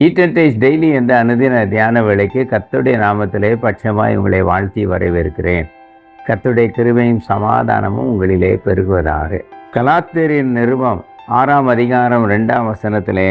ஈட்டன்டேஸ் daily என்ற அனுதின தியான வேலைக்கு கத்துடைய நாமத்திலே பட்சமாய் உங்களை வாழ்த்தி வரவேற்கிறேன் கத்துடைய கிருபையும் சமாதானமும் உங்களிலே பெருகுவதாக கலாத்திரின் நிருபம் ஆறாம் அதிகாரம் ரெண்டாம் வசனத்திலே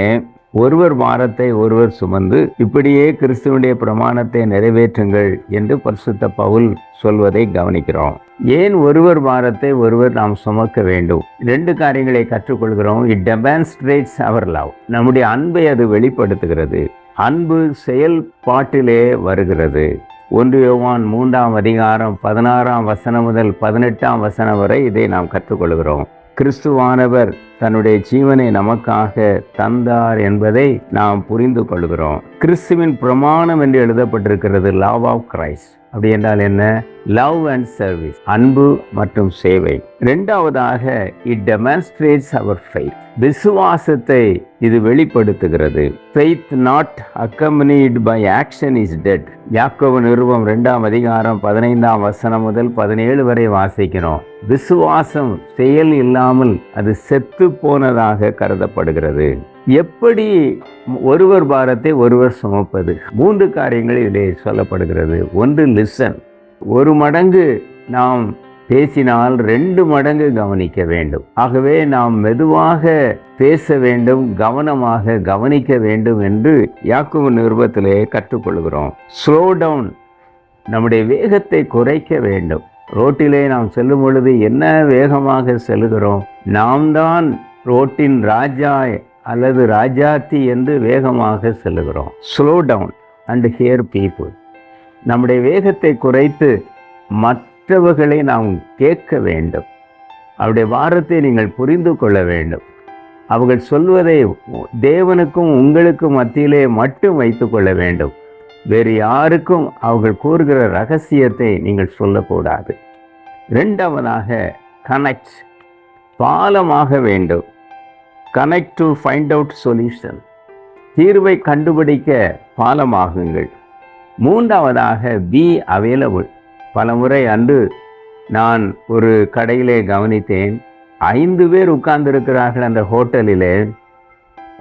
ஒருவர் பாரத்தை ஒருவர் சுமந்து இப்படியே கிறிஸ்துவனுடைய பிரமாணத்தை நிறைவேற்றுங்கள் என்று பரிசுத்த பவுல் சொல்வதை கவனிக்கிறோம். ஏன் ஒருவர் பாரத்தை ஒருவர் நாம் சுமக்க வேண்டும்? ரெண்டு காரியங்களை கற்றுக்கொள்கிறோம். இட் டெமான்ஸ்ட்ரேட்ஸ் அவர் லவ் நம்முடைய அன்பை அது வெளிப்படுத்துகிறது. அன்பு செயல்பாட்டிலே வருகிறது. ஒன்று யோவான் மூன்றாம் அதிகாரம் பதினாறாம் வசனம் முதல் பதினெட்டாம் வசனம் வரை இதை நாம் கற்றுக்கொள்கிறோம். கிறிஸ்துவானவர் தன்னுடைய ஜீவனை நமக்காக தந்தார் என்பதை நாம் புரிந்து கொள்கிறோம். கிறிஸ்துவின் பிரமாணம் என்று எழுதப்பட்டிருக்கிறது லாவ் ஆஃப் கிரைஸ்ட் அப்படி என்றால் என்ன? லவ் அண்ட் சர்வீஸ் அன்பு மற்றும் சேவை. ரெண்டாவதாக இட் டெமான்ஸ்ட்ரேட்ஸ் அவர் ஃபெய்த் விசுவாசத்தை இது வெளிப்படுத்துகிறது. Faith not accompanied by action is dead யாக்கோவ நிறுவம் ரெண்டாம் அதிகாரம் பதினைந்தாம் வசனம் முதல் பதினேழு வரை வாசிக்கிறோம். விசுவாசம் செயல் இல்லாமல் அது செத்து போனதாக கருதப்படுகிறது. எப்படி ஒருவர் பாரத்தை ஒருவர் சுமப்பது? மூன்று காரியங்கள் இதில் சொல்லப்படுகிறது. ஒன்று லிசன் ஒரு மடங்கு நாம் பேசினால் ரெண்டு மடங்கு கவனிக்க வேண்டும். ஆகவே நாம் மெதுவாக பேச வேண்டும் கவனமாக கவனிக்க வேண்டும் என்று யாக்குவ நிருபத்திலே கற்றுக்கொள்கிறோம். ஸ்லோ டவுன் நம்முடைய வேகத்தை குறைக்க வேண்டும். ரோட்டிலே நாம் செல்லும் பொழுது என்ன வேகமாக செல்கிறோம்? நாம் தான் ரோட்டின் ராஜா அல்லது ராஜாத்தி என்று வேகமாக செல்லுகிறோம். Slow down and hear people நம்முடைய வேகத்தை குறைத்து மற்றவர்களை நாம் கேட்க வேண்டும். அவருடைய வாரத்தை நீங்கள் புரிந்து கொள்ள வேண்டும். அவர்கள் சொல்வதை தேவனுக்கும் உங்களுக்கும் மத்தியிலே மட்டும் வைத்து கொள்ள வேண்டும். வேறு யாருக்கும் அவர்கள் கூறுகிற ரகசியத்தை நீங்கள் சொல்லக்கூடாது. இரண்டாவதாக கனெக்ட் பாலமாக வேண்டும். Connect to find out solution தீர்வை கண்டுபிடிக்க பாலமாகுங்கள். மூன்றாவதாக பி அவைலபிள் பல முறை அன்று நான் ஒரு கடையிலே கவனித்தேன். ஐந்து பேர் உட்கார்ந்திருக்கிறார்கள் அந்த ஹோட்டலிலே.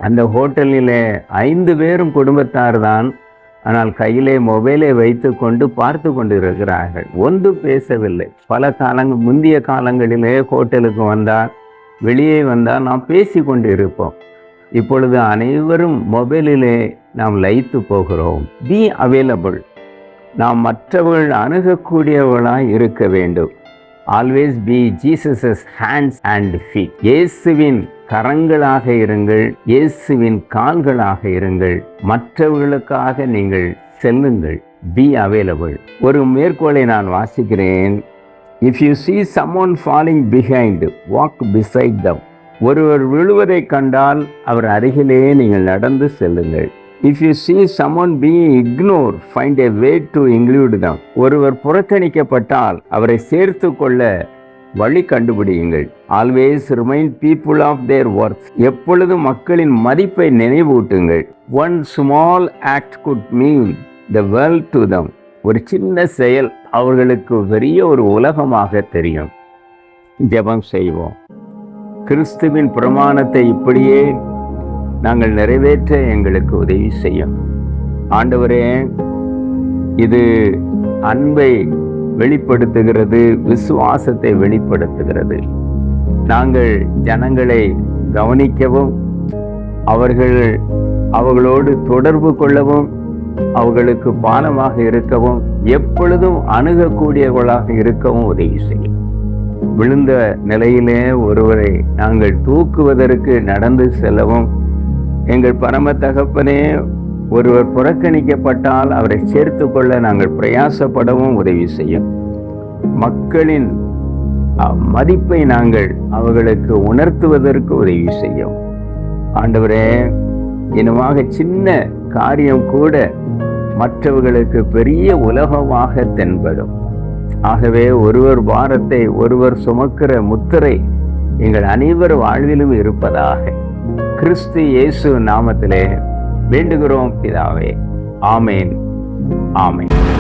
அந்த ஹோட்டலிலே ஐந்து பேரும் குடும்பத்தார் தான். ஆனால் கையிலே மொபைலை வைத்து கொண்டு பார்த்து கொண்டிருக்கிறார்கள். ஒன்று பேசவில்லை. பல காலங்கள் முந்தைய காலங்களிலே ஹோட்டலுக்கு வந்தால் வெளியே வந்தால் நாம் பேசி கொண்டு இருப்போம் இப்பொழுது அனைவரும் மொபைலிலே நாம் லயித்து போகிறோம். பி அவைலபிள் நாம் மற்றவர்கள் அணுகக்கூடியவர்களாக இருக்க வேண்டும். Always be Jesus's hands and feet இயேசுவின் கரங்களாக இருங்கள். இயேசுவின் கால்களாக இருங்கள். மற்றவர்களுக்காக நீங்கள் செல்லுங்கள். பி அவைலபிள் ஒரு மேற்கோளை நான் வாசிக்கிறேன். If you see someone falling behind walk beside them ஒருவர் விழுவதை கண்டால் அவர் அருகிலேயே நீங்கள் நடந்து செல்லுங்கள். If you see someone be ignored find a way to include them ஒருவர் புறக்கணிக்கப்பட்டால் அவரை சேர்த்து கொள்ள வழி கண்டுபிடியுங்கள். Always remind people of their worth எப்பொழுதும் மக்களின் மதிப்பை நினைவூட்டுங்கள். One small act could mean the world to them ஒரு சின்ன செயல் அவர்களுக்கு பெரிய ஒரு உலகமாக தெரியும். ஜெபம் செய்வோம். கிறிஸ்துவின் பிரமாணத்தை இப்படியே நாங்கள் நிறைவேற்ற எங்களுக்கு உதவி செய்யும். ஆண்டவரே இது அன்பை வெளிப்படுத்துகிறது விசுவாசத்தை வெளிப்படுத்துகிறது. நாங்கள் ஜனங்களை கவனிக்கவும் அவர்கள் அவர்களோடு தொடர்பு கொள்ளவும் அவர்களுக்கு பாலமாக இருக்கவும் எப்பொழுதும் அணுகக்கூடியவர்களாக இருக்கவும் உதவி செய்யும். விழுந்த நிலையிலே ஒருவரை நாங்கள் தூக்குவதற்கு நடந்து செல்லவும் எங்கள் பரம தகப்பனே ஒருவர் புறக்கணிக்கப்பட்டால் அவரை சேர்த்து கொள்ள நாங்கள் பிரயாசப்படவும் உதவி செய்யும். மக்களின் மதிப்பை நாங்கள் அவர்களுக்கு உணர்த்துவதற்கு உதவி செய்யும். ஆண்டவரே இனமாக சின்ன காரியம் கூட மற்றவர்களுக்கு பெரிய உலகமாக தென்படும். ஆகவே ஒருவர் பாரத்தை ஒருவர் சுமக்கிற முத்திரை எங்கள் அனைவர் வாழ்விலும் இருப்பதாக. கிறிஸ்து இயேசு நாமத்திலே வேண்டுகிறோம் பிதாவே. ஆமேன். ஆமேன்.